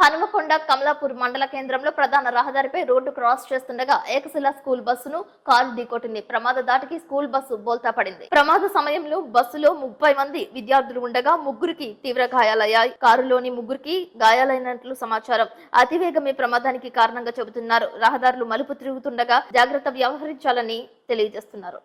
హనుమకొండ కమలాపూర్ మండల కేంద్రంలో ప్రధాన రహదారిపై రోడ్డు క్రాస్ చేస్తుండగా ఏకశిలా స్కూల్ బస్సును కారు ఢీకొట్టింది. ప్రమాద దాటికి స్కూల్ బస్సు బోల్తా పడింది. ప్రమాద సమయంలో బస్సులో ముప్పై మంది విద్యార్థులు ఉండగా ముగ్గురికి తీవ్ర గాయాలయ్యాయి. కారులోని ముగ్గురికి గాయాలైనట్లు సమాచారం. అతివేగమే ప్రమాదానికి కారణంగా చెబుతున్నారు. రహదారులు మలుపు తిరుగుతుండగా జాగ్రత్త వ్యవహరించాలని తెలియజేస్తున్నారు.